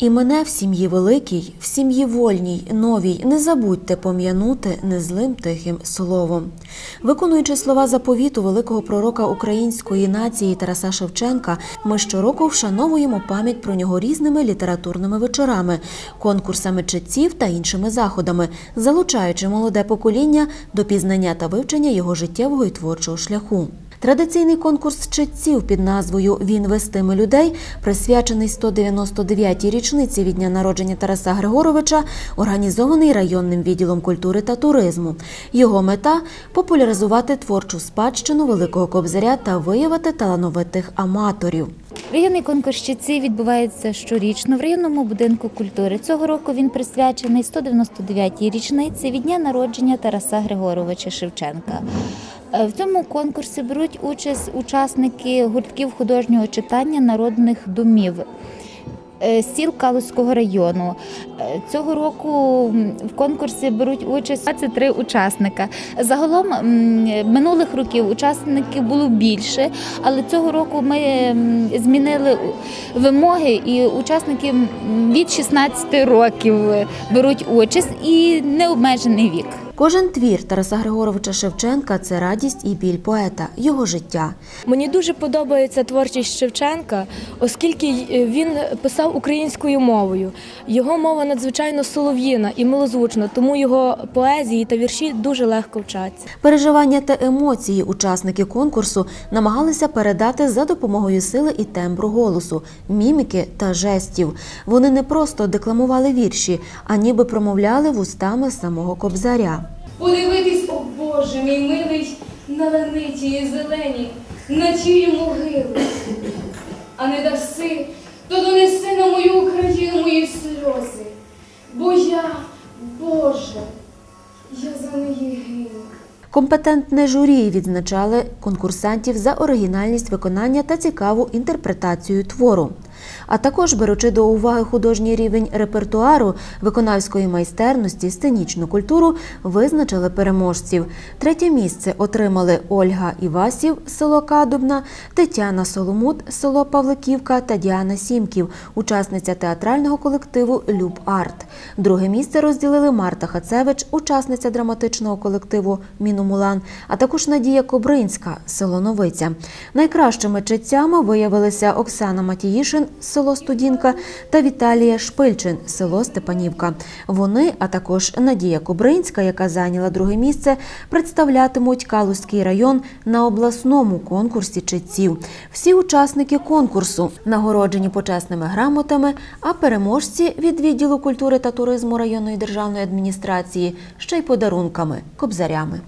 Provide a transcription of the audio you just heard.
І мене в сім'ї великій, в сім'ї вольній, новій, не забудьте пом'янути незлим тихим словом. Виконуючи слова заповіту великого пророка української нації Тараса Шевченка, ми щороку вшановуємо пам'ять про нього різними літературними вечорами, конкурсами читців та іншими заходами, залучаючи молоде покоління до пізнання та вивчення його життєвого і творчого шляху. Традиційний конкурс читців під назвою Він вестиме людей, присвячений 199-й річниці від дня народження Тараса Григоровича, організований районним відділом культури та туризму. Його мета популяризувати творчу спадщину Великого Кобзаря та виявити талановитих аматорів. Районний конкурс читців відбувається щорічно в районному будинку культури. Цього року він присвячений 199-й річниці від дня народження Тараса Григоровича Шевченка. Е, В цьому конкурсі беруть участь учасники гуртків художнього читання народних домів. Е, Сіл Калузького району Е, цього року в конкурсі беруть участь 23 учасника. Загалом минулих років учасників було більше, але цього року ми змінили вимоги, і учасники від 16 років беруть участь і необмежений вік. Кожен твір Тараса Григоровича Шевченка це радість і біль поета, його життя. Мені дуже подобається творчість Шевченка, оскільки й- він писав українською мовою. Його мова надзвичайно солов'їна і милозвучна, тому його поезії та вірші дуже легко вчаться. Переживання та емоції учасники конкурсу намагалися передати за допомогою сили і тембру голосу, міміки та жестів. Вони не просто декламували вірші, а ніби промовляли вустами самого кобзаря. Подивитись, о Боже, мій милий, на ланиті і зелені, на тії могили. А не даси, то донеси на мою Україну мої сльози. Бо я, Боже, я за неї гину. Компетентне журі відзначали конкурсантів за оригінальність виконання та цікаву інтерпретацію твору. А також беручи до уваги художній рівень репертуару, виконавської майстерності, сценічну культуру, визначили переможців. Третє місце отримали Ольга Івасів, село Кадубна, Тетяна Соломут, село Павликівка та Діана Сімків, учасниця театрального колективу Люб Арт. Друге місце розділили Марта Хацевич, учасниця драматичного колективу Мінумулан, а також Надія Кобринська, село Новиця. Найкращими читцями виявилися Оксана Матіїшин, село Студінка та Віталія Шпильчин, село Степанівка. Вони, а також Надія Кобринська, яка зайняла друге місце, представлятимуть Калузький район на обласному конкурсі читців. Всі учасники конкурсу нагороджені почесними грамотами, а переможці від відділу культури та туризму районної державної адміністрації ще й подарунками кобзарями.